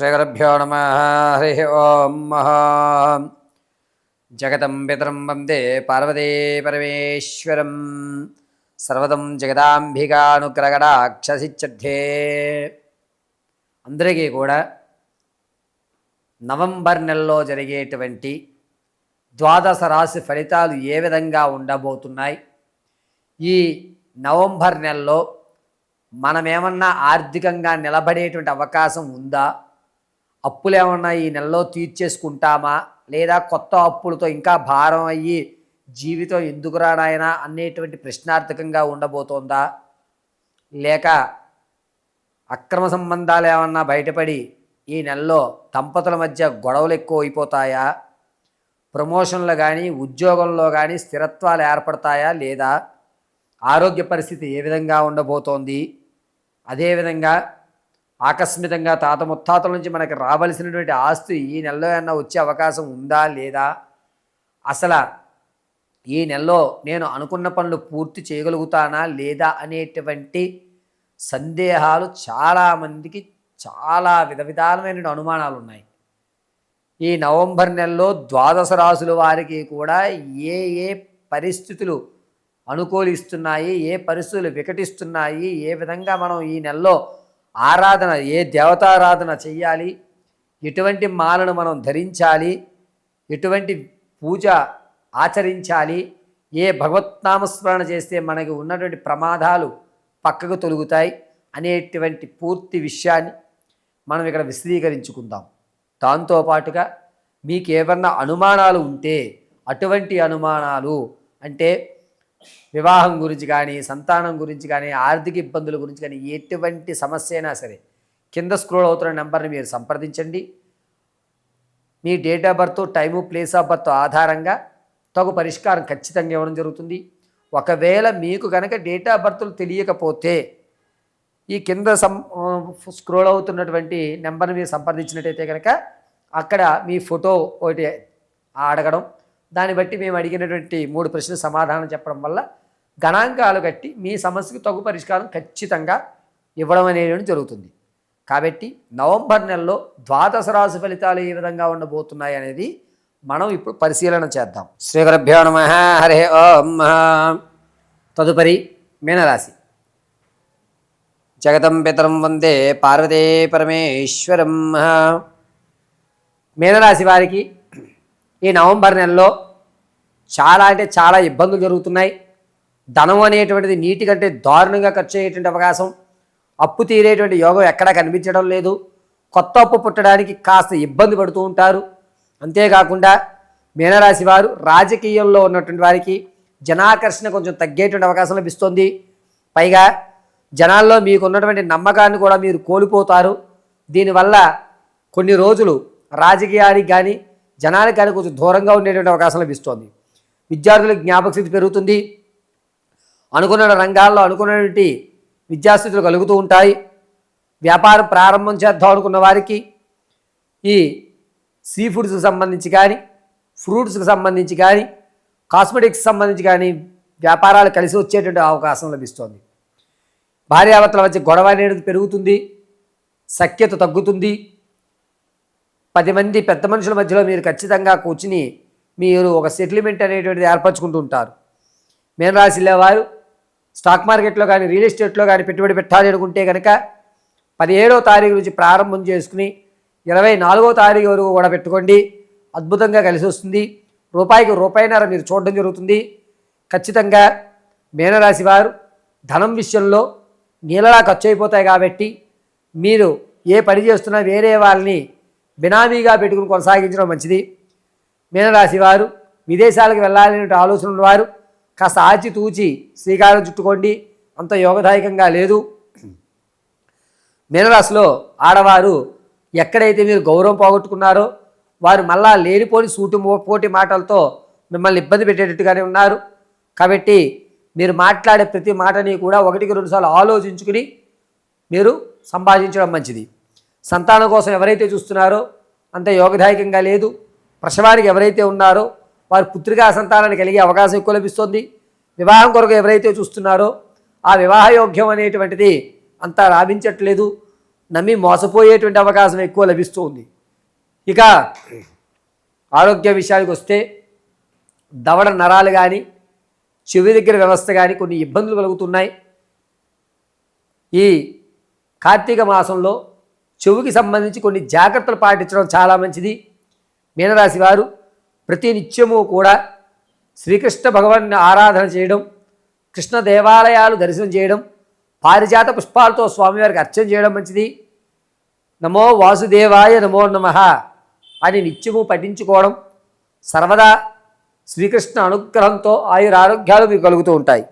శ్రీగురుభ్యో నమ. హరి ఓం మహా. జగతం పితరం వందే పార్వతీ పరమేశ్వరం. సర్వదం జగదాంబికానుగ్రగడాక్షసిచ్చే అందరికీ కూడా నవంబర్ నెలలో జరిగేటువంటి ద్వాదశ రాశి ఫలితాలు ఏ విధంగా ఉండబోతున్నాయి? ఈ నవంబర్ నెలలో మనమేమన్నా ఆర్థికంగా నిలబడేటువంటి అవకాశం ఉందా? అప్పులు ఏమన్నా ఈ నెలలో తీర్చేసుకుంటామా? లేదా కొత్త అప్పులతో ఇంకా భారం అయ్యి జీవితం ఎందుకు రానాయనా అనేటువంటి ప్రశ్నార్థకంగా ఉండబోతోందా? లేక అక్రమ సంబంధాలు ఏమన్నా బయటపడి ఈ నెలలో దంపతుల మధ్య గొడవలు ఎక్కువ అయిపోతాయా ప్రమోషన్లు కానీ ఉద్యోగంలో కానీ స్థిరత్వాలు ఏర్పడతాయా లేదా? ఆరోగ్య పరిస్థితి ఏ విధంగా ఉండబోతోంది? అదేవిధంగా ఆకస్మికంగా తాత ముత్తాతల నుంచి మనకి రావలసినటువంటి ఆస్తి ఈ నెలలో ఏమన్నా వచ్చే అవకాశం ఉందా లేదా? అసలు ఈ నెలలో నేను అనుకున్న పనులు పూర్తి చేయగలుగుతానా లేదా అనేటువంటి సందేహాలు చాలామందికి చాలా విధ విధాలమైన అనుమానాలు ఉన్నాయి. ఈ నవంబర్ నెలలో ద్వాదశ రాసుల వారికి కూడా ఏ ఏ పరిస్థితులు అనుకూలిస్తున్నాయి ఏ పరిస్థితులు వికటిస్తున్నాయి ఏ విధంగా మనం ఈ నెలలో ఆరాధన ఏ దేవతారాధన చెయ్యాలి? ఎటువంటి మాలను మనం ధరించాలి? ఎటువంటి పూజ ఆచరించాలి? ఏ భగవత్నామస్మరణ చేస్తే మనకి ఉన్నటువంటి ప్రమాదాలు పక్కకు తొలుగుతాయి అనేటువంటి పూర్తి విషయాన్ని మనం ఇక్కడ విశదీకరించుకుందాం. దాంతోపాటుగా మీకు ఏమన్నా అనుమానాలు ఉంటే అటువంటి అనుమానాలు అంటే వివాహం గురించి కానీ సంతానం గురించి కానీ ఆర్థిక ఇబ్బందుల గురించి కానీ ఎటువంటి సమస్య అయినా సరే కింద స్క్రోల్ అవుతున్న నెంబర్ని మీరు సంప్రదించండి. మీ date of birth time place of birth ఆధారంగా తగు పరిష్కారం ఖచ్చితంగా ఇవ్వడం జరుగుతుంది. ఒకవేళ మీకు కనుక డేట్ ఆఫ్ బర్త్లు తెలియకపోతే ఈ కింద సం స్క్రోల్ అవుతున్నటువంటి నెంబర్ని మీరు సంప్రదించినట్టయితే కనుక అక్కడ మీ ఫోటో ఒకటి అడగడం దాన్ని బట్టి మేము అడిగినటువంటి మూడు ప్రశ్నలు సమాధానం చెప్పడం వల్ల గణాంకాలు కట్టి మీ సమస్యకు తగు పరిష్కారం ఖచ్చితంగా ఇవ్వడం అనేది జరుగుతుంది. కాబట్టి నవంబర్ నెలలో ద్వాదశ రాశి ఫలితాలు ఏ విధంగా ఉండబోతున్నాయి అనేది మనం ఇప్పుడు పరిశీలన చేద్దాం. శ్రీ గురుభ్యో నమ హరే ఓం తదుపరి మీనరాశి. జగతం పితరం వందే పార్వతే పరమేశ్వరం మీనరాశి వారికి ఈ నవంబర్ నెలలో చాలా అంటే చాలా ఇబ్బందులు జరుగుతున్నాయి. ధనం అనేటువంటిది నీటి కంటే దారుణంగా ఖర్చు అయ్యేటువంటి అవకాశం. అప్పు తీరేటువంటి యోగం ఎక్కడా కనిపించడం లేదు. కొత్త అప్పు పుట్టడానికి కాస్త ఇబ్బంది పడుతూ ఉంటారు. అంతేకాకుండా మీనరాశి వారు రాజకీయంలో ఉన్నటువంటి వారికి జనాకర్షణ కొంచెం తగ్గేటువంటి అవకాశం లభిస్తుంది. పైగా జనాల్లో మీకు ఉన్నటువంటి నమ్మకాన్ని కూడా మీరు కోల్పోతారు. దీనివల్ల కొన్ని రోజులు రాజకీయానికి కానీ జనానికి కానీ కొంచెం దూరంగా ఉండేటువంటి అవకాశం లభిస్తోంది. విద్యార్థులకు జ్ఞాపక స్థితి పెరుగుతుంది. అనుకున్న రంగాల్లో అనుకున్నటువంటి విద్యాస్థితులు కలుగుతూ ఉంటాయి. వ్యాపారం ప్రారంభం చేద్దాం అనుకున్న వారికి ఈ సీ ఫుడ్స్కి సంబంధించి కానీ ఫ్రూట్స్కి సంబంధించి కానీ కాస్మెటిక్స్ సంబంధించి కానీ వ్యాపారాలు కలిసి వచ్చేటువంటి అవకాశం లభిస్తోంది. భార్యాభర్తల మధ్య గొడవ అనేది పెరుగుతుంది. సఖ్యత తగ్గుతుంది. పది మంది పెద్ద మనుషుల మధ్యలో మీరు ఖచ్చితంగా కూర్చుని మీరు ఒక సెటిల్మెంట్ అనేటువంటిది ఏర్పరచుకుంటూ ఉంటారు. మీనరాశిలో వారు స్టాక్ మార్కెట్లో కానీ రియల్ ఎస్టేట్లో కానీ పెట్టుబడి పెట్టాలి అనుకుంటే కనుక పదిహేడో తారీఖు నుంచి ప్రారంభం చేసుకుని ఇరవై నాలుగో తారీఖు వరకు కూడా పెట్టుకోండి. అద్భుతంగా కలిసి వస్తుంది. రూపాయికి రూపాయిన్నర మీరు చూడడం జరుగుతుంది. ఖచ్చితంగా మీనరాశి వారు ధనం విషయంలో నీళ్ళలా ఖర్చు అయిపోతాయి కాబట్టి మీరు ఏ పని చేస్తున్నా వేరే వాళ్ళని బినామీగా పెట్టుకుని కొనసాగించడం మంచిది. మీనరాశి వారు విదేశాలకు వెళ్ళాలనే ఆలోచన ఉన్నవారు కాస్త ఆచితూచి శ్రీకారం చుట్టుకోండి. అంత యోగదాయకంగా లేదు. మీనరాశిలో ఆడవారు ఎక్కడైతే మీరు గౌరవం పోగొట్టుకున్నారో వారు మళ్ళా లేనిపోని సూటు పోటీ మాటలతో మిమ్మల్ని ఇబ్బంది పెట్టేటట్టుగానే ఉన్నారు. కాబట్టి మీరు మాట్లాడే ప్రతి మాటని కూడా ఒకటికి రెండుసార్లు ఆలోచించుకుని మీరు సంపాదించడం మంచిది. సంతానం కోసం ఎవరైతే చూస్తున్నారో అంత యోగదాయకంగా లేదు. ప్రసవానికి ఎవరైతే ఉన్నారో వారి పుత్రికా సంతానాన్ని కలిగే అవకాశం ఎక్కువ లభిస్తుంది. వివాహం కొరకు ఎవరైతే చూస్తున్నారో ఆ వివాహయోగ్యం అనేటువంటిది అంత లాభించట్లేదు నమ్మి మోసపోయేటువంటి అవకాశం ఎక్కువ లభిస్తుంది. ఇక ఆరోగ్య విషయానికి వస్తే దవడ నరాలు కానీ చెవి దగ్గర వ్యవస్థ కానీ కొన్ని ఇబ్బందులు కలుగుతున్నాయి. ఈ కార్తీక మాసంలో చెవుకి సంబంధించి కొన్ని జాగ్రత్తలు పాటించడం చాలా మంచిది. మీనరాశి వారు ప్రతి నిత్యము కూడా శ్రీకృష్ణ భగవాన్ని ఆరాధన చేయడం కృష్ణ దేవాలయాలు దర్శనం చేయడం పారిజాత పుష్పాలతో స్వామివారికి అర్చన చేయడం మంచిది. నమో వాసుదేవాయ నమో నమ అని నిత్యము పఠించుకోవడం సర్వదా శ్రీకృష్ణ అనుగ్రహంతో ఆయుర ఆరోగ్యాలు మీకు కలుగుతూ ఉంటాయి.